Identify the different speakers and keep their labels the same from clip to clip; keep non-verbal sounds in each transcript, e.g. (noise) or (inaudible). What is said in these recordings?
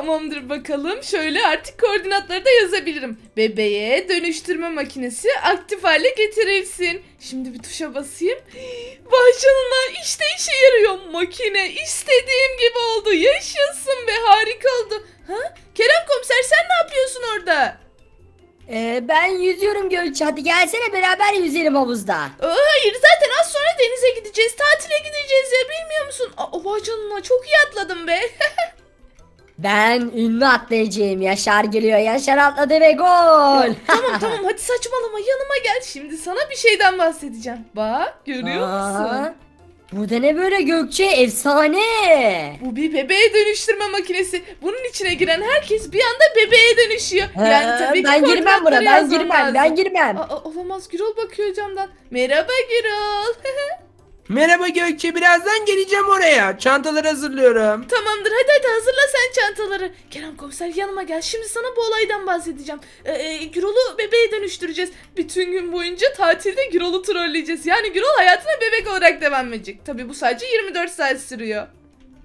Speaker 1: Tamamdır bakalım. Şöyle artık koordinatları da yazabilirim. Bebeğe dönüştürme makinesi aktif hale getirilsin. Şimdi bir tuşa basayım. (gasps) Vay canına işte işe yarıyor. Makine istediğim gibi oldu. Yaşasın be harika oldu. Ha? Kerem komiser sen ne yapıyorsun orada?
Speaker 2: Ee, ben yüzüyorum Gökçe. Hadi gelsene beraber yüzelim havuzda.
Speaker 1: Aa, Hayır zaten az sonra denize gideceğiz. Tatile gideceğiz ya bilmiyor musun? Aa, vay canına çok iyi atladım be. (laughs)
Speaker 2: Ben ünlü atlayacağım. Yaşar geliyor. Yaşar atladı ve gol.
Speaker 1: tamam tamam hadi saçmalama yanıma gel. Şimdi sana bir şeyden bahsedeceğim. Bak görüyor musun?
Speaker 2: Aa, Bu da ne böyle Gökçe? Efsane.
Speaker 1: Bu bir bebeğe dönüştürme makinesi. Bunun içine giren herkes bir anda bebeğe dönüşüyor. Yani tabii ki
Speaker 2: ben girmem buna. Ben girmem.
Speaker 1: lazım.
Speaker 2: Ben girmem.
Speaker 1: Aa, olamaz Gürol bakıyor camdan. Merhaba Gürol. (laughs)
Speaker 3: Merhaba Gökçe birazdan geleceğim oraya. Çantaları hazırlıyorum.
Speaker 1: Tamamdır hadi hadi hazırla sen çantaları. Kerem komiser yanıma gel. Şimdi sana bu olaydan bahsedeceğim. Ee, e, Gürol'u bebeğe dönüştüreceğiz. Bütün gün boyunca tatilde Gürol'u trolleyeceğiz. Yani Gürol hayatına bebek olarak devam edecek. Tabii bu sadece 24 saat sürüyor.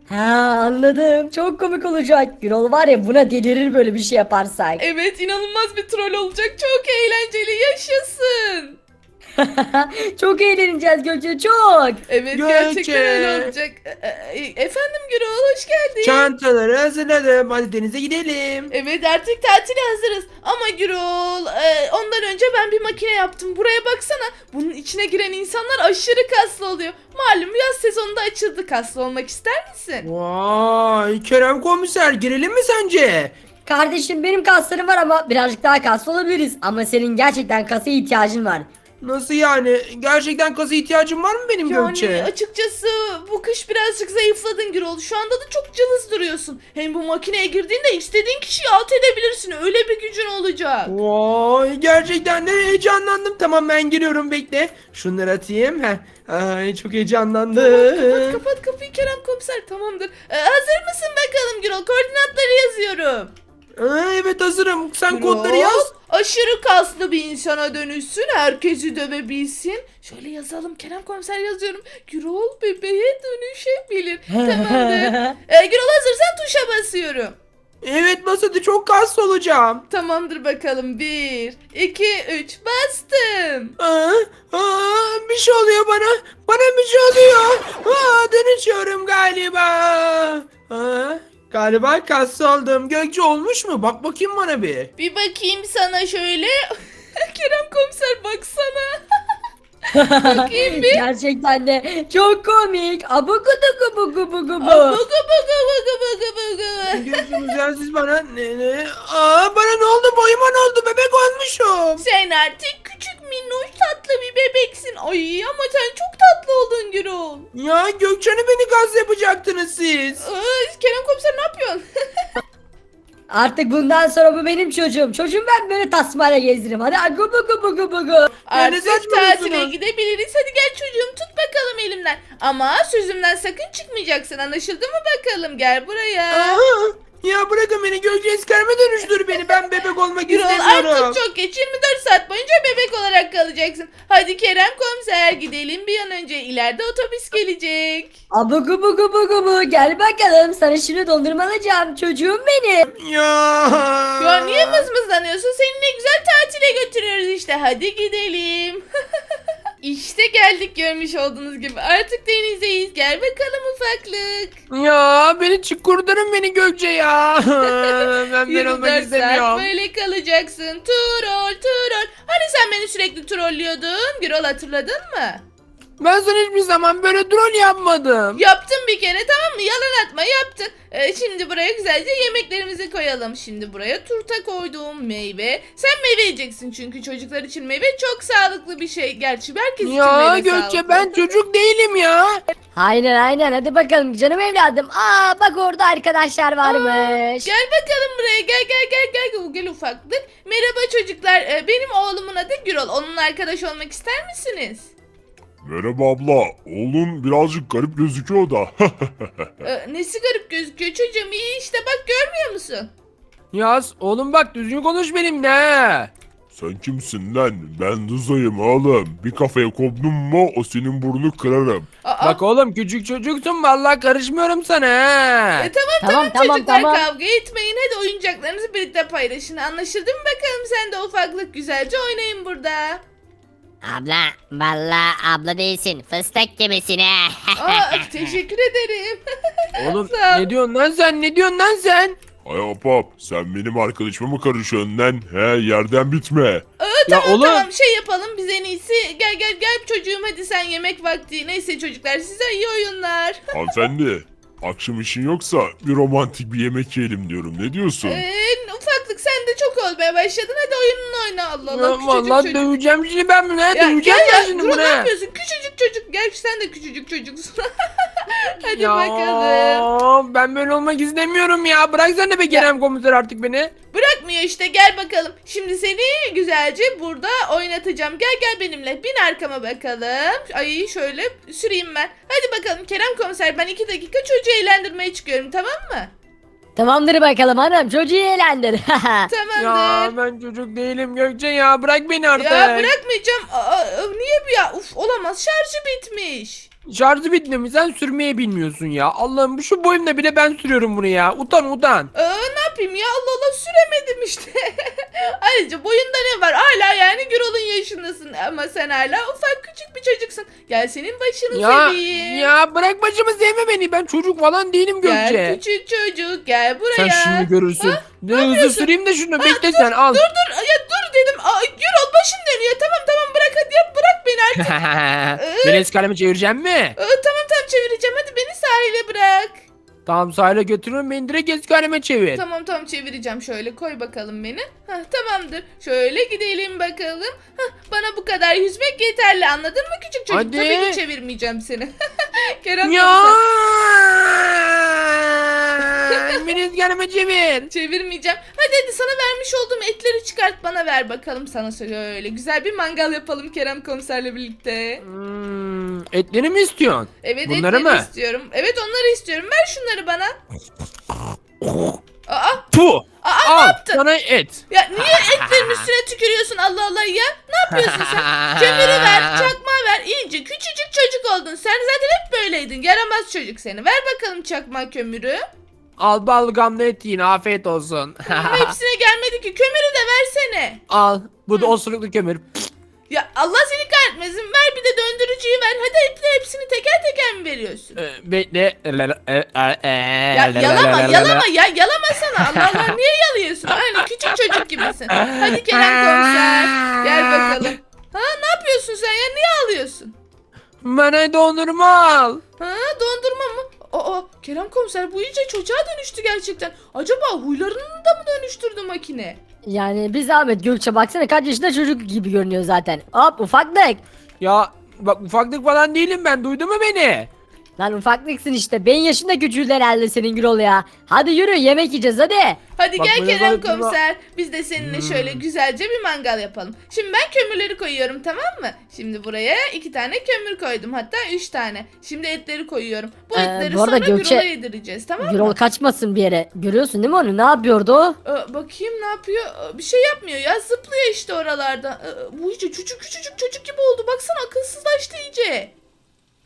Speaker 2: Ha anladım. Çok komik olacak. Gürol var ya buna delirir böyle bir şey yaparsak.
Speaker 1: Evet inanılmaz bir troll olacak. Çok eğlenceli yaşasın. (laughs)
Speaker 2: çok eğleneceğiz Gökçe çok.
Speaker 1: Evet
Speaker 3: Gökçe.
Speaker 1: gerçekten öyle olacak. Ee, e, efendim Gürol hoş geldin.
Speaker 3: Çantaları hazırladım. Hadi denize gidelim.
Speaker 1: Evet artık tatile hazırız. Ama Gürol e, ondan önce ben bir makine yaptım. Buraya baksana. Bunun içine giren insanlar aşırı kaslı oluyor. Malum yaz sezonunda açıldı. Kaslı olmak ister misin?
Speaker 3: Vay Kerem komiser girelim mi sence?
Speaker 2: Kardeşim benim kaslarım var ama birazcık daha kaslı olabiliriz. Ama senin gerçekten kasa ihtiyacın var.
Speaker 3: Nasıl yani? Gerçekten kasa ihtiyacım var mı benim
Speaker 1: Yani
Speaker 3: Gökçe?
Speaker 1: açıkçası bu kış birazcık zayıfladın Gürol. Şu anda da çok cılız duruyorsun. Hem bu makineye girdiğinde istediğin kişiyi alt edebilirsin. Öyle bir gücün olacak.
Speaker 3: Vay gerçekten de heyecanlandım. Tamam ben giriyorum bekle. Şunları atayım. Heh. Ay çok heyecanlandım.
Speaker 1: Kapat kapat kapıyı Kerem komiser tamamdır. Ee, hazır mısın bakalım Gürol? Koordinatları yazıyorum.
Speaker 3: Aa, evet hazırım. Sen kodları yaz.
Speaker 1: Aşırı kaslı bir insana dönüşsün. Herkesi dövebilsin. Şöyle yazalım. Kerem komiser yazıyorum. Gürol bebeğe dönüşebilir. (laughs) Tamamdır. Ee, Gürol hazırsan tuşa basıyorum.
Speaker 3: Evet masada çok kaslı olacağım.
Speaker 1: Tamamdır bakalım. Bir, iki, üç. Bastım.
Speaker 3: Aa, aa, bir şey oluyor bana. Bana bir şey oluyor. Aa, dönüşüyorum galiba. Aa, galiba kaslı oldum. Gökçe olmuş mu? Bak bakayım bana bir.
Speaker 1: Bir bakayım sana şöyle. (laughs) Kerem komiser baksana. (laughs) bakayım bir.
Speaker 2: gerçekten de çok komik. Abuku duku buku buku
Speaker 1: Aa,
Speaker 2: bu.
Speaker 1: Bugu bugu bugu bugu bugu.
Speaker 3: Ne diyorsunuz ya siz bana? Ne, ne? Aa, bana ne oldu? Boyuma ne oldu? Bebek olmuşum.
Speaker 1: Sen artık küçük minnoş tatlı bir bebeksin. Ay ama sen çok Gürol.
Speaker 3: Ya Gökçen'e beni gaz yapacaktınız siz.
Speaker 1: Ay, Kerem komiser ne yapıyorsun? (laughs)
Speaker 2: Artık bundan sonra bu benim çocuğum. Çocuğum ben böyle tasmayla gezdiririm. Hadi agu bugu bugu bugu.
Speaker 1: Artık
Speaker 3: saçmalıyorsunuz?
Speaker 1: tatile gidebiliriz. Hadi gel çocuğum tut bakalım elimden. Ama sözümden sakın çıkmayacaksın anlaşıldı mı bakalım gel buraya.
Speaker 3: Aa, ya bırakın beni Gökçe eskerme dönüştür beni. Ben bebek olmak
Speaker 1: Gürol
Speaker 3: istemiyorum.
Speaker 1: artık çok geç 24 saat boyunca bebek olarak kalacaksın. Hadi Kerem komiser gidelim bir an önce ileride otobüs gelecek.
Speaker 2: Abugu bugu bugu bu. Gel bakalım sana şimdi dondurma alacağım. Çocuğum benim.
Speaker 3: Ya.
Speaker 1: Ya niye mızmızlanıyorsun? Seni ne güzel tatile götürüyoruz işte. Hadi gidelim. (laughs) işte geldik görmüş olduğunuz gibi. Artık denizdeyiz. Gel bakalım ufaklık.
Speaker 3: Ya beni çık kurtarın beni Gökçe ya. (laughs) ben ben
Speaker 1: 24
Speaker 3: olmak
Speaker 1: saat
Speaker 3: istemiyorum.
Speaker 1: böyle kalacaksın. Troll troll. Hani sen beni sürekli trollüyordun? Gürol hatırladın mı?
Speaker 3: Ben sana hiçbir zaman böyle drone yapmadım.
Speaker 1: Yaptın bir kere tamam mı? Yalan atma yaptın. Ee, şimdi buraya güzelce yemeklerimizi koyalım. Şimdi buraya turta koydum meyve. Sen meyve yiyeceksin çünkü çocuklar için meyve çok sağlıklı bir şey. Gerçi herkes için
Speaker 3: Ya
Speaker 1: meyve
Speaker 3: Gökçe
Speaker 1: sağlıklı.
Speaker 3: ben çocuk değilim ya.
Speaker 2: Aynen aynen hadi bakalım canım evladım. Aa bak orada arkadaşlar varmış.
Speaker 1: Gel bakalım buraya gel gel gel gel gel ufaklık. Merhaba çocuklar Ee, benim oğlumun adı Gürol. Onunla arkadaş olmak ister misiniz?
Speaker 4: Merhaba abla. Oğlun birazcık garip gözüküyor da. (laughs)
Speaker 1: Ee, nesi garip gözüküyor çocuğum iyi işte bak görmüyor musun?
Speaker 3: Yaz oğlum bak düzgün konuş benimle.
Speaker 4: Sen kimsin lan? Ben Rıza'yım oğlum. Bir kafaya koptun mu o senin burnunu kırarım.
Speaker 1: Aa,
Speaker 3: Bak oğlum küçük çocuksun vallahi karışmıyorum sana ha.
Speaker 1: e, tamam
Speaker 2: Tamam,
Speaker 1: tamam,
Speaker 2: tamam,
Speaker 1: çocuklar
Speaker 2: tamam.
Speaker 1: kavga etmeyin. Hadi oyuncaklarınızı birlikte paylaşın. Anlaşıldı mı bakalım? Sen de ufaklık güzelce oynayın burada.
Speaker 5: Abla valla abla değilsin fıstık gibisin ha.
Speaker 1: Aa, (laughs) teşekkür ederim. (laughs)
Speaker 3: Oğlum
Speaker 1: Sağ ol.
Speaker 3: ne diyorsun lan sen ne diyorsun lan sen?
Speaker 4: Ay hop sen benim arkadaşıma mı karışıyorsun lan? He yerden bitme.
Speaker 1: Aa,
Speaker 3: Ya
Speaker 1: tamam
Speaker 3: oğlum.
Speaker 1: tamam şey yapalım biz en iyisi. Gel gel gel çocuğum hadi sen yemek vakti. Neyse çocuklar size iyi oyunlar. (laughs)
Speaker 4: Hanımefendi. Akşam işin yoksa bir romantik bir yemek yiyelim diyorum. Ne diyorsun?
Speaker 1: Ee, ufaklık sen de çok olmaya başladın. Hadi oyununu oyna Allah Allah.
Speaker 3: Ya
Speaker 1: küçücük
Speaker 3: vallahi
Speaker 1: çocuk.
Speaker 3: döveceğim şimdi ben bunu
Speaker 1: Ya
Speaker 3: döveceğim
Speaker 1: gel
Speaker 3: ben
Speaker 1: ya
Speaker 3: şimdi bunu
Speaker 1: ne yapıyorsun? Küçücük çocuk. Gerçi sen de küçücük çocuksun. (laughs) Hadi
Speaker 3: Ya,
Speaker 1: bakalım.
Speaker 3: Ben böyle olmak istemiyorum ya. Bıraksana be Kerem komiser artık beni.
Speaker 1: Bırakmıyor işte gel bakalım. Şimdi seni güzelce burada oynatacağım. Gel gel benimle. Bin arkama bakalım. Ay şöyle süreyim ben. Hadi bakalım Kerem komiser ben iki dakika çocuğu eğlendirmeye çıkıyorum tamam mı?
Speaker 2: Tamamdır bakalım hanım çocuğu eğlendir. (laughs)
Speaker 1: Tamamdır.
Speaker 3: Ya ben çocuk değilim Gökçe ya. Bırak beni artık.
Speaker 1: Ya bırakmayacağım. Aa, aa, niye bu ya? Uf olamaz şarjı bitmiş.
Speaker 3: Şarjı bitti mi? Sen sürmeyi bilmiyorsun ya. Allah'ım şu boyumda bile ben sürüyorum bunu ya. Utan utan.
Speaker 1: Aa, ne yapayım ya Allah Allah işte. (laughs) Ayrıca boyunda ne var? Hala yani Gürol'un yaşındasın ama sen hala ufak küçük bir çocuksun. Gel senin başını
Speaker 3: Ya
Speaker 1: seveyim.
Speaker 3: ya bırak başımı sevme beni. Ben çocuk falan değilim
Speaker 1: Gel
Speaker 3: Gökçe.
Speaker 1: küçük çocuk gel buraya.
Speaker 3: Sen şimdi görürsün. Ne hızlı
Speaker 1: yapıyorsun?
Speaker 3: süreyim de şunu. Bekle sen al.
Speaker 1: Dur dur ya dur dedim. Aa, Gürol başım dönüyor. Tamam tamam bırak hadi ya bırak beni artık. (laughs)
Speaker 3: Beni eskalemi çevireceğim mi?
Speaker 1: Aa, tamam tamam çevireceğim. Hadi beni sahile bırak.
Speaker 3: Tamam sahile götürün beni direkt eskaleme çevir.
Speaker 1: Tamam tamam çevireceğim şöyle koy bakalım beni. Hah, tamamdır. Şöyle gidelim bakalım. Hah, bana bu kadar yüzmek yeterli anladın mı küçük çocuk?
Speaker 3: Hadi.
Speaker 1: Tabii ki çevirmeyeceğim seni. (laughs) Kerem
Speaker 3: Ya! beni eskaleme çevir. (laughs)
Speaker 1: Çevirmeyeceğim. Hadi hadi sana vermiş olduğum etleri çıkart bana ver bakalım sana şöyle. Güzel bir mangal yapalım Kerem komiserle birlikte.
Speaker 3: Hmm, etleri mi istiyorsun?
Speaker 1: Evet
Speaker 3: Bunları
Speaker 1: etleri
Speaker 3: mı?
Speaker 1: istiyorum. Evet onları istiyorum. Ver şunları bana. Aa,
Speaker 3: Tu.
Speaker 1: aa ne
Speaker 3: Al
Speaker 1: yaptın?
Speaker 3: sana et.
Speaker 1: Ya niye etlerin üstüne tükürüyorsun Allah Allah ya? Ne yapıyorsun sen? (laughs) Kömürü ver, çakmağı ver. İyice küçücük çocuk oldun. Sen zaten hep böyleydin. Yaramaz çocuk seni. Ver bakalım çakma kömürü.
Speaker 3: Al balgamlı et yiyin afiyet olsun.
Speaker 1: Ama hepsine gelmedi ki. Kömürü de versene.
Speaker 3: Al bu da osuruklu kömür.
Speaker 1: Ya Allah seni kahretmesin. Ver bir de döndürücüyü ver. Hadi hepsini, hepsini teker teker mi veriyorsun?
Speaker 3: Ee, Bekle.
Speaker 1: Ya yalama yalama ya yalamasana. Allah Allah niye yalıyorsun? Öyle küçük çocuk gibisin. Hadi Kerem komiser. Gel bakalım. Ha ne yapıyorsun sen ya? Niye ağlıyorsun?
Speaker 3: Bana dondurma al.
Speaker 1: Ha dondurma mı? Aa Kerem komiser bu iyice çocuğa dönüştü gerçekten. Acaba huylarını da mı dönüştürdü makine?
Speaker 2: Yani bir zahmet Gökçe baksana kaç yaşında çocuk gibi görünüyor zaten. Hop ufaklık.
Speaker 3: Ya bak ufaklık falan değilim ben duydun mu beni?
Speaker 2: Lan ufaklıksın işte. Ben yaşında küçüldü herhalde senin Gürol ya. Hadi yürü yemek yiyeceğiz hadi.
Speaker 1: Hadi
Speaker 3: Bak
Speaker 1: gel
Speaker 3: böyle
Speaker 1: Kerem
Speaker 3: dondurma-
Speaker 1: komiser. Biz de seninle şöyle güzelce bir mangal yapalım. Şimdi ben kömürleri koyuyorum tamam mı? Şimdi buraya iki tane kömür koydum hatta üç tane. Şimdi etleri koyuyorum. Bu
Speaker 2: Ee,
Speaker 1: etleri
Speaker 2: bu arada
Speaker 1: sonra
Speaker 2: Gökçe-
Speaker 1: Gürol'a yedireceğiz tamam
Speaker 2: Gürol
Speaker 1: mı?
Speaker 2: kaçmasın bir yere. Görüyorsun değil mi onu? Ne yapıyordu o?
Speaker 1: Ee, bakayım ne yapıyor? Ee, bir şey yapmıyor ya zıplıyor işte oralarda. Ee, bu iyice küçük küçücük çocuk gibi oldu. Baksana akılsızlaştı iyice.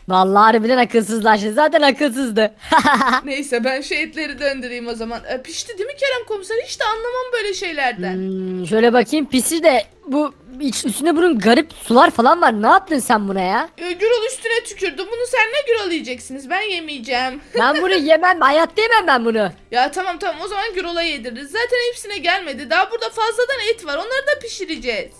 Speaker 2: Vallahi harbiden akılsızlaştı. Zaten akılsızdı. (laughs)
Speaker 1: Neyse ben şu etleri döndüreyim o zaman. Ee, pişti değil mi Kerem komiser? Hiç de anlamam böyle şeylerden.
Speaker 2: Hmm, şöyle bakayım pisi de bu iç- üstüne bunun garip sular falan var. Ne yaptın sen buna ya?
Speaker 1: Ee, Gürol üstüne tükürdü. Bunu sen ne Gürol yiyeceksiniz? Ben yemeyeceğim. (laughs)
Speaker 2: Ben bunu yemem. Hayatta yemem ben bunu.
Speaker 1: ya tamam tamam o zaman Gürol'a yediririz. Zaten hepsine gelmedi. Daha burada fazladan et var. Onları da pişireceğiz.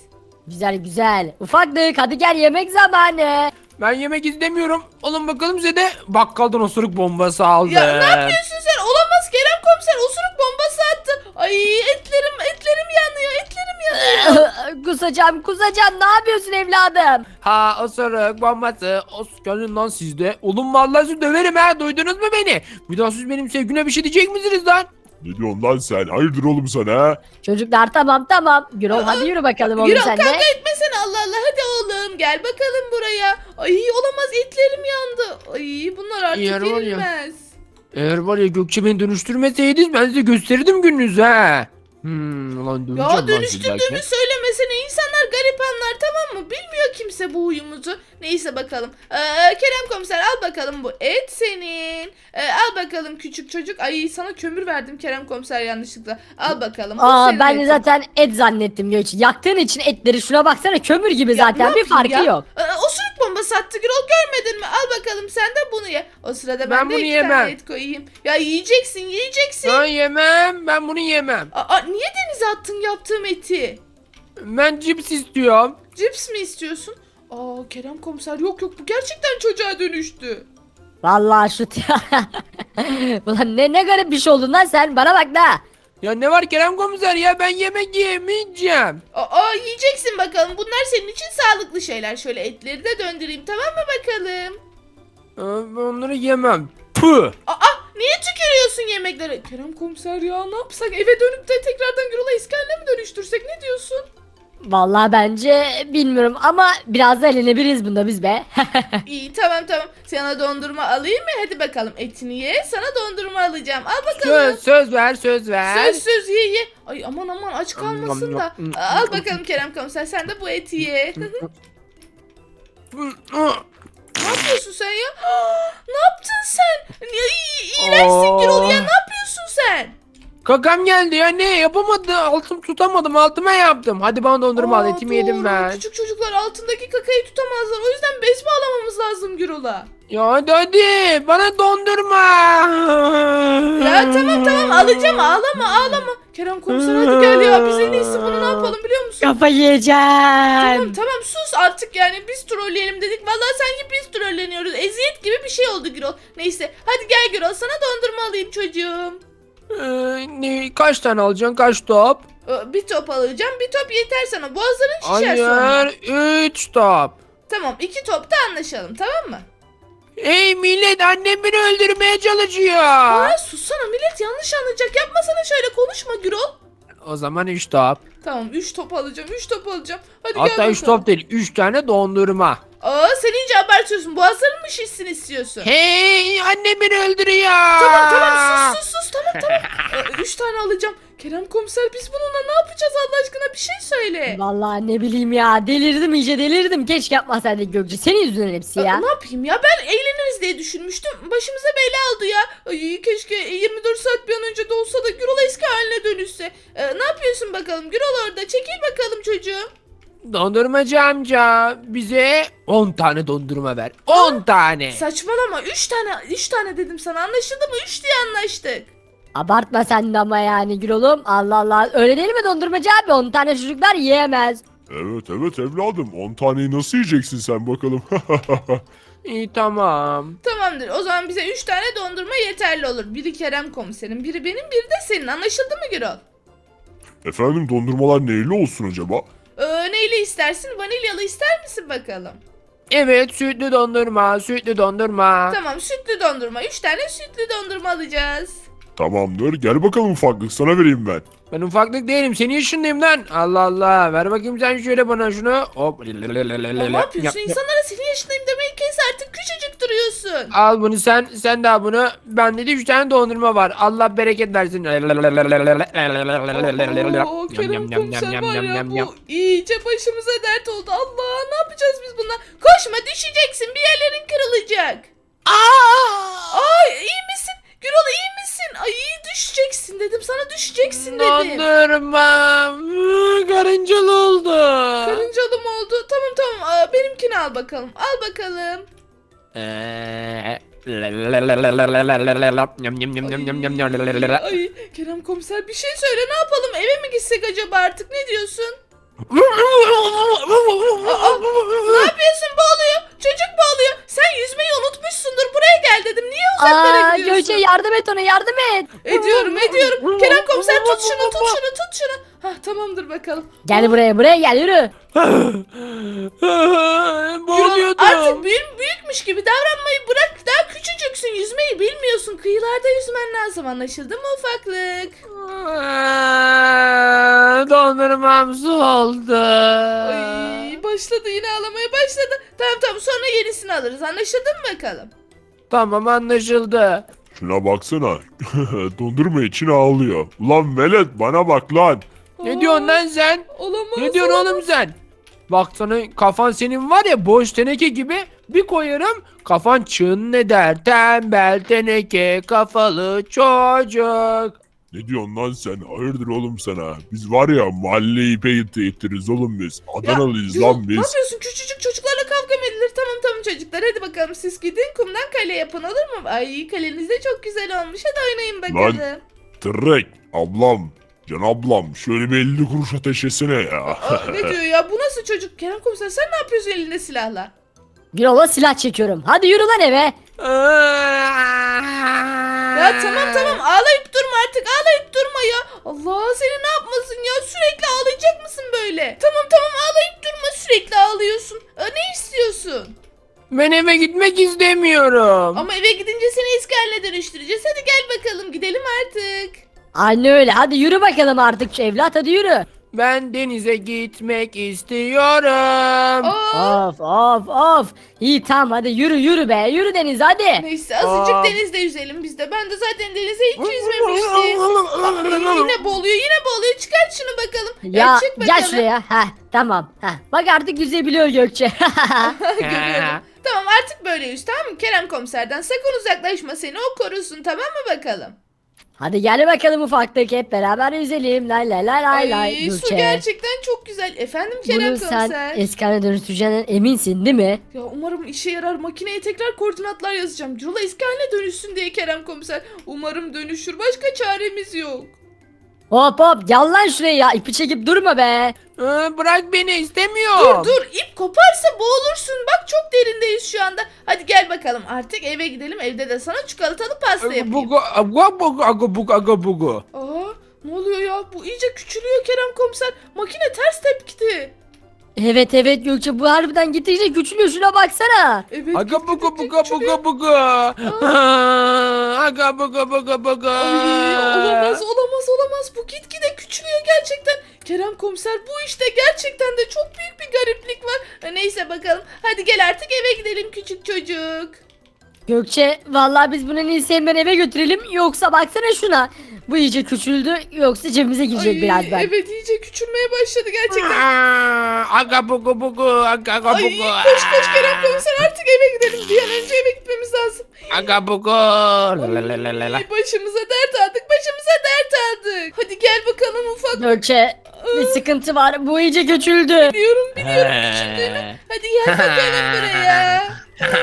Speaker 2: Güzel güzel. Ufaklık hadi gel yemek zamanı.
Speaker 3: Ben yemek istemiyorum. Alın bakalım size de bakkaldan osuruk bombası aldım.
Speaker 1: Ya ne yapıyorsun sen? Olamaz Kerem komiser osuruk bombası attı. Ay etlerim etlerim yanıyor. Etlerim yanıyor. (laughs)
Speaker 2: kusacağım kusacağım. Ne yapıyorsun evladım?
Speaker 3: Ha osuruk bombası. Os gelin lan sizde. Oğlum vallahi sizi döverim ha. Duydunuz mu beni? Bir daha siz benim sevgime bir şey diyecek misiniz lan?
Speaker 4: Ne diyorsun lan sen? Hayırdır oğlum sana ha?
Speaker 2: Çocuklar tamam tamam. Gürol hadi yürü bakalım oğlum
Speaker 1: Gürol
Speaker 2: sen
Speaker 1: kavga
Speaker 2: de.
Speaker 1: etmesene Allah Allah. Hadi oğlum gel bakalım buraya. Ay olamaz etlerim yandı. Ay bunlar artık
Speaker 3: Yer var ya.
Speaker 1: yenilmez.
Speaker 3: Eğer var ya Gökçe beni dönüştürmeseydiniz ben size gösterirdim gününüzü ha. Hmm, ulan
Speaker 1: Ya
Speaker 3: lan
Speaker 1: dönüştürdüğümü
Speaker 3: sizlerken.
Speaker 1: söylemesene. İnsanlar garip anlar tamam mı? Bilmiyor kimse bu huyumuzu. Neyse bakalım. Ee, Kerem komiser al bakalım bu et senin. Ee, al bakalım küçük çocuk. Ay sana kömür verdim Kerem komiser yanlışlıkla. Al bakalım. bu
Speaker 2: Aa
Speaker 1: senin
Speaker 2: ben de
Speaker 1: etin.
Speaker 2: zaten et zannettim Gökçe. Yaktığın için etleri şuna baksana kömür gibi
Speaker 1: Ya ne
Speaker 2: zaten bir
Speaker 1: yapayım
Speaker 2: farkı
Speaker 1: ya?
Speaker 2: yok.
Speaker 1: Ee, osuruk bombası attı Gürol görmedin mi? Al bakalım sen de bunu ye. O sırada ben,
Speaker 3: Ben
Speaker 1: de
Speaker 3: bunu
Speaker 1: iki
Speaker 3: yemem.
Speaker 1: tane et koyayım. Ya yiyeceksin yiyeceksin.
Speaker 3: Ben yemem. Ben bunu yemem.
Speaker 1: Aa, niye denize attın yaptığım eti?
Speaker 3: Ben cips istiyorum.
Speaker 1: Cips mi istiyorsun? Aa Kerem komiser yok yok bu gerçekten çocuğa dönüştü.
Speaker 2: Vallahi şu (laughs) Ulan ne ne garip bir şey oldun lan sen bana bak da.
Speaker 3: Ya ne var Kerem komiser ya ben yemek yemeyeceğim.
Speaker 1: Aa yiyeceksin bakalım. Bunlar senin için sağlıklı şeyler. Şöyle etleri de döndüreyim tamam mı bakalım?
Speaker 3: Ee, Ben onları yemem. Püh.
Speaker 1: Aa niye tükürüyorsun yemekleri? Kerem komiser ya ne yapsak? Eve dönüp de tekrardan Gürol'a iskeline mi dönüştürsek ne diyorsun?
Speaker 2: Vallahi bence bilmiyorum ama biraz da eğlenebiliriz bunda biz be. (laughs)
Speaker 1: İyi tamam tamam. Sana dondurma alayım mı? Hadi bakalım etini ye. Sana dondurma alacağım. Al bakalım.
Speaker 3: Söz, söz ver söz ver.
Speaker 1: Söz söz ye ye. Ay aman aman aç kalmasın da. Al bakalım Kerem komiser sen de bu eti ye. (laughs) ne yapıyorsun sen ya? (gasps) ne yaptın sen? İğrençsin Gürol ya ne yapıyorsun sen?
Speaker 3: Kakam geldi ya ne yapamadı altım tutamadım altıma yaptım. Hadi bana dondurma al etimi yedim
Speaker 1: doğru.
Speaker 3: ben.
Speaker 1: Küçük çocuklar altındaki kakayı tutamazlar. O yüzden bez bağlamamız lazım Gürol'a.
Speaker 3: Ya hadi hadi bana dondurma.
Speaker 1: Ya tamam tamam alacağım ağlama ağlama. Kerem komiser hadi gel ya biz en iyisi bunu ne yapalım biliyor musun?
Speaker 2: Kafa yiyeceğim.
Speaker 1: Tamam tamam sus artık yani biz trolleyelim dedik. Vallahi sanki biz trolleniyoruz. Eziyet gibi bir şey oldu Gürol. Neyse hadi gel Gürol sana dondurma alayım çocuğum.
Speaker 3: Ee, ne, kaç tane alacaksın kaç top?
Speaker 1: Ee, Bir top alacağım bir top yeter sana. Boğazların şişer sonra.
Speaker 3: Hayır 3 top.
Speaker 1: Tamam iki topta anlaşalım tamam mı?
Speaker 3: Ey millet annem beni öldürmeye çalışıyor.
Speaker 1: Aa sussana millet yanlış anlayacak. Yapmasana şöyle konuşma Gürol.
Speaker 3: O zaman 3 top.
Speaker 1: Tamam 3 top alacağım 3 top alacağım. Hadi gel
Speaker 3: Hatta
Speaker 1: bakalım.
Speaker 3: 3 top değil 3 tane dondurma.
Speaker 1: Aa sen iyice abartıyorsun. Boğazların mı şişsin istiyorsun?
Speaker 3: Hey annem beni öldürüyor.
Speaker 1: Tamam tamam sus sus sus tamam tamam. (laughs) Ee, üç tane alacağım. Kerem komiser biz bununla ne yapacağız Allah aşkına bir şey söyle.
Speaker 2: Vallahi ne bileyim ya delirdim iyice delirdim. Keşke yapmasaydık Gökçe. Senin yüzünden hepsi
Speaker 1: Aa,
Speaker 2: ya.
Speaker 1: ne yapayım ya ben eğleniriz diye düşünmüştüm. Başımıza bela oldu ya. Ay, keşke 24 saat bir an önce de olsa da Gürol eski haline dönüşse. Ee, ne yapıyorsun bakalım Gürol orada çekil bakalım çocuğum.
Speaker 3: Dondurmacı amca bize 10 tane dondurma ver. 10 tane.
Speaker 1: Saçmalama 3 tane 3 tane dedim sana anlaşıldı mı 3 diye anlaştık.
Speaker 2: Abartma sen de ama yani Gürol'um. Allah Allah. Öyle değil mi dondurmacı abi? 10 tane çocuklar yiyemez.
Speaker 4: Evet evet evladım 10 taneyi nasıl yiyeceksin sen bakalım. (laughs)
Speaker 3: İyi tamam.
Speaker 1: Tamamdır o zaman bize 3 tane dondurma yeterli olur. Biri Kerem komiserin biri benim biri de senin anlaşıldı mı Gürol?
Speaker 4: Efendim dondurmalar neyli olsun acaba?
Speaker 1: Ee, neyle istersin? Vanilyalı ister misin bakalım?
Speaker 3: Evet sütlü dondurma, sütlü dondurma.
Speaker 1: Tamam sütlü dondurma. 3 tane sütlü dondurma alacağız.
Speaker 4: Tamamdır gel bakalım ufaklık sana vereyim ben.
Speaker 3: Ben ufaklık değilim. Senin yaşındayım lan. Allah Allah. Ver bakayım sen şöyle bana şunu. Hop.
Speaker 1: Ne yapıyorsun? İnsanlara senin yaşındayım demeyi kes artık küçücük duruyorsun.
Speaker 3: Al bunu sen, sen de al bunu. Bende de 3 tane dondurma var. Allah bereket versin.
Speaker 1: Oo, Kerem komiser var ya bu iyice başımıza dert oldu. Allah ne yapacağız biz bununla? Koşma düşeceksin bir yerlerin kırılacak. Ay iyi misin? Gürol iyi misin? Ay iyi düşeceksin dedim sana düşeceksin dedim.
Speaker 3: Dondurma. Karıncalı oldu.
Speaker 1: Karıncalı mı oldu? Tamam tamam Aa, benimkini al bakalım. Al bakalım. Ay Kerem komiser bir şey söyle ne yapalım eve mi gitsek acaba artık ne diyorsun? Ne yapıyorsun boğuluyor çocuk boğuluyor sen yüzmeyi unutmuşsundur buraya gel dedim niye uzaklara
Speaker 2: Aa
Speaker 1: gidiyorsun?
Speaker 2: Gökçe yardım et ona yardım et.
Speaker 1: Ediyorum ediyorum Kerem komiser tut şunu tut şunu tut şunu. Hah tamamdır bakalım.
Speaker 2: Gel buraya buraya gel yürü.
Speaker 3: Boğuluyordum.
Speaker 1: artık büyük, büyükmüş gibi davranmayı bırak daha küçücüksün yüzmeyi bilmiyorsun kıyılarda yüzmen lazım anlaşıldı mı ufaklık?
Speaker 3: Dondurmam su oldu.
Speaker 1: Ay başladı yine ağlamaya başladı. Tamam tamam sonra yenisini alırız anlaşıldı mı bakalım?
Speaker 3: Tamam anlaşıldı.
Speaker 4: Şuna baksana. (laughs) Dondurma için ağlıyor. Ulan velet bana bak lan.
Speaker 3: Ne diyorsun lan sen?
Speaker 1: Olamaz.
Speaker 3: Ne diyorsun oğlum sen? Bak sana kafan senin var ya boş teneke gibi bir koyarım kafan çın eder tembel teneke kafalı çocuk.
Speaker 4: Ne diyorsun lan sen? Hayırdır oğlum sana? Biz var ya mahalleyi ipe ittiririz oğlum biz. Adanalıyız
Speaker 1: Gürol,
Speaker 4: lan
Speaker 1: Ne
Speaker 4: biz.
Speaker 1: yapıyorsun? Küçücük çocuklarla kavga mı edilir? Tamam tamam çocuklar hadi bakalım siz gidin kumdan kale yapın olur mu? Ay kaleniz de çok güzel olmuş. Hadi oynayın bakalım.
Speaker 4: Tırrek, ablam, can ablam şöyle bir 50 kuruş ateşlesene ya.
Speaker 1: Aa, ne (laughs) diyor ya? Bu nasıl çocuk? Kerem komiser sen ne yapıyorsun elinde silahla?
Speaker 2: Gürol'a silah çekiyorum. Hadi yürü lan eve.
Speaker 1: Ya tamam tamam ağlayıp durma artık ağlayıp durma ya. Allah seni ne yapmasın ya sürekli ağlayacak mısın böyle? Tamam tamam ağlayıp durma sürekli ağlıyorsun. Aa, ne istiyorsun?
Speaker 3: Ben eve gitmek istemiyorum.
Speaker 1: Ama eve gidince seni eski haline dönüştüreceğiz. Hadi gel bakalım gidelim artık.
Speaker 2: Anne öyle. Hadi yürü bakalım artık evlat hadi yürü.
Speaker 3: Ben denize gitmek istiyorum.
Speaker 1: Aa,
Speaker 2: Of of of. İyi tamam hadi yürü yürü be. Yürü Deniz hadi.
Speaker 1: neyse azıcık
Speaker 3: Aa.
Speaker 1: denizde yüzelim biz de. Ben de zaten denize hiç (laughs) yüzmemiştim. Yine boğuluyor yine boğuluyor. Çıkart şunu bakalım.
Speaker 2: Ya
Speaker 1: çık
Speaker 2: gel
Speaker 1: bakalım.
Speaker 2: şuraya. Heh tamam. Heh. Bak artık yüzebiliyor Gökçe. (laughs) (laughs)
Speaker 1: Görüyorum. Tamam artık böyle yüz tamam mı? Kerem komiserden sakın uzaklaşma seni o korusun tamam mı bakalım?
Speaker 2: Hadi gel bakalım ufaklık hep beraber yüzelim. Lay lay lay lay lay.
Speaker 1: Ay su
Speaker 2: Gökçe.
Speaker 1: gerçekten çok güzel. Efendim Kerem
Speaker 2: Bunu
Speaker 1: komiser.
Speaker 2: sen eski haline dönüştüreceğinden eminsin değil mi?
Speaker 1: Ya umarım işe yarar. Makineye tekrar koordinatlar yazacağım. Cürula eski haline dönüşsün diye Kerem komiser. Umarım dönüşür. Başka çaremiz yok.
Speaker 2: Hop hop gel lan şuraya ya. İpi çekip durma be.
Speaker 3: Ee, Bırak beni istemiyorum.
Speaker 1: Dur dur ip koparsa boğulursun. Bak çok derindeyiz şu anda. Hadi gel bakalım artık eve gidelim. Evde de sana çikolatalı pasta yapayım.
Speaker 3: Bugu, bugu, bugu, aga, bugu, aga, bugu.
Speaker 1: Aa ne oluyor ya? Bu iyice küçülüyor Kerem komiser. Makine ters tepkidi.
Speaker 2: Evet evet Gökçe bu harbiden gittikçe küçülüyor şuna baksana.
Speaker 1: Evet.
Speaker 3: Aga
Speaker 1: küçülüyor.
Speaker 3: bugu, bugu. Aa, (laughs) Aga bugu, bugu.
Speaker 1: Ay, olamaz olamaz gitgide küçülüyor gerçekten. Kerem komiser bu işte gerçekten de çok büyük bir gariplik var. Neyse bakalım. Hadi gel artık eve gidelim küçük çocuk.
Speaker 2: Gökçe vallahi biz bunu hemen eve götürelim yoksa baksana şuna. Bu iyice küçüldü yoksa cebimize girecek
Speaker 1: Ay,
Speaker 2: birazdan.
Speaker 1: Evet iyice küçülmeye başladı gerçekten.
Speaker 3: Aa, Aga bugu, bugu, aga, aga,
Speaker 1: Ay
Speaker 3: bugu.
Speaker 1: koş koş Kerem komiser artık eve gidelim. Bir an önce eve gitmemiz lazım.
Speaker 3: Aga bugu. La, la, la, la, la.
Speaker 1: Ay, başımıza dert aldık başımıza dert aldık. Hadi gel bakalım ufak.
Speaker 2: Gökçe bir sıkıntı var bu iyice küçüldü.
Speaker 1: Biliyorum biliyorum küçüldüğünü. Hadi gel bakalım buraya. (laughs)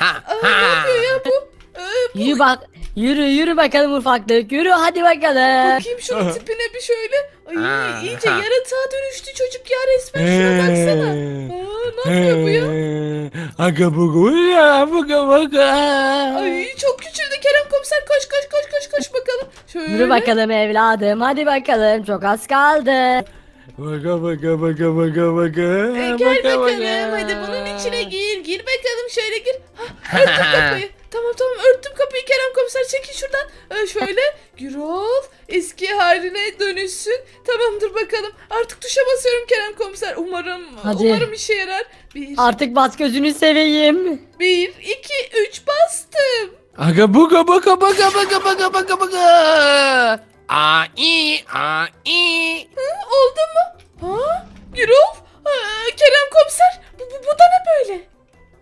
Speaker 1: Aa, ne yapıyor ya bu? Ee, bu
Speaker 2: Yürü bak yürü yürü bakalım ufaklık yürü hadi bakalım.
Speaker 1: Bakayım şunun tipine bir şöyle. Ay
Speaker 3: Ha,
Speaker 1: iyice
Speaker 3: ha.
Speaker 1: yaratığa dönüştü çocuk ya resmen şuna baksana. Aa, ne yapıyor bu ya?
Speaker 3: Aga bugu, ya bugu.
Speaker 1: Ay çok küçüldü Kerem komiser koş koş koş koş koş bakalım. Şöyle.
Speaker 2: Yürü bakalım evladım hadi bakalım çok az kaldı.
Speaker 3: Baga baga baga baga baga.
Speaker 1: Ee, gel
Speaker 3: baga,
Speaker 1: bakalım
Speaker 3: baga.
Speaker 1: hadi bunun içine gir gir bakalım şöyle gir. Hah, örttüm kapıyı. Tamam tamam örttüm kapıyı komiser çekil şuradan. Ee, şöyle (laughs) Gürol eski haline dönüşsün. Tamamdır bakalım. Artık tuşa basıyorum Kerem komiser. Umarım
Speaker 2: Hadi.
Speaker 1: umarım işe yarar. Bir,
Speaker 2: Artık bas gözünü seveyim.
Speaker 1: bir iki üç bastım.
Speaker 3: Aga buga baga baga baga baga baga baga. A i a i.
Speaker 1: Oldu mu? Ha? Gürol? Aa, Kerem komiser bu, bu, bu da ne böyle?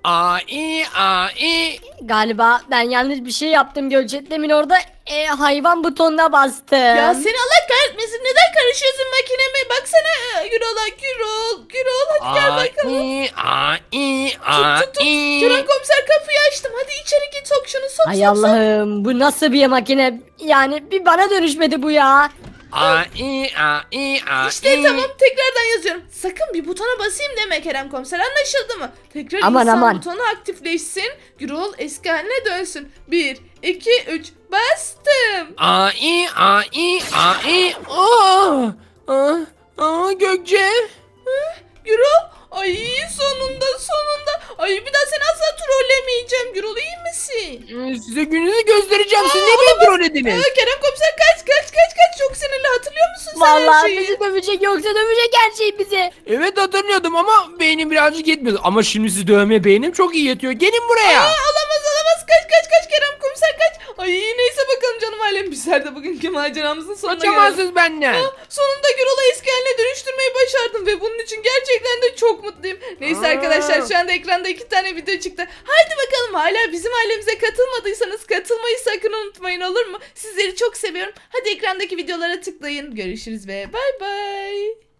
Speaker 3: A i a i.
Speaker 2: Galiba ben yanlış bir şey yaptım Gökçe. Demin orada e, hayvan butonuna bastım.
Speaker 1: Ya seni Allah kahretmesin neden karışıyorsun makineme? Baksana Gürol'a Gürol Gürol hadi gel bakalım.
Speaker 3: i a i a
Speaker 1: Tut tut tut. Kerem komiser kapıyı açtım. Hadi içeri git sok şunu sok
Speaker 2: Ay
Speaker 1: sok sok.
Speaker 2: Allah'ım bu nasıl bir makine? Yani bir bana dönüşmedi bu ya.
Speaker 3: A i a i a
Speaker 1: İşte
Speaker 3: i.
Speaker 1: tamam tekrardan yazıyorum. Sakın bir butona basayım deme Kerem komiser anlaşıldı mı? Tekrar
Speaker 2: Aman,
Speaker 1: insan
Speaker 2: aman.
Speaker 1: butonu aktifleşsin. Gürol eski haline dönsün. 1, 2, 3 bastım.
Speaker 3: A i a i a i. Aa! Aa! Aa Gökçe.
Speaker 1: Gürol ay sonunda sonunda. Ay bir daha seni asla trollemeyeceğim. Gürol iyi misin?
Speaker 3: Ee, Size gününüzü göstereceğim. Siz niye beni trollediniz?
Speaker 1: Aa, Kerem komiser kaç kaç kaç kaç çok sinirli hatırlıyor musun sen her
Speaker 2: Vallahi
Speaker 1: şeyi?
Speaker 2: bizi dövecek yoksa dövecek her şey bizi.
Speaker 3: Evet hatırlıyordum ama beynim birazcık yetmiyordu. Ama şimdi sizi dövmeye beynim çok iyi yetiyor. Gelin buraya.
Speaker 1: Aa, olamaz olamaz kaç kaç kaç Kerem. Ay neyse bakalım canım ailem bizler de bugünkü maceramızın sonuna geldik.
Speaker 3: Kaçamazsınız benden.
Speaker 1: Sonunda Gürol'u eski haline dönüştürmeyi başardım ve bunun için gerçekten de çok mutluyum. Neyse
Speaker 3: Aa.
Speaker 1: arkadaşlar şu anda ekranda iki tane video çıktı. Haydi bakalım hala bizim ailemize katılmadıysanız katılmayı sakın unutmayın olur mu? Sizleri çok seviyorum. Hadi ekrandaki videolara tıklayın. Görüşürüz ve bay bay.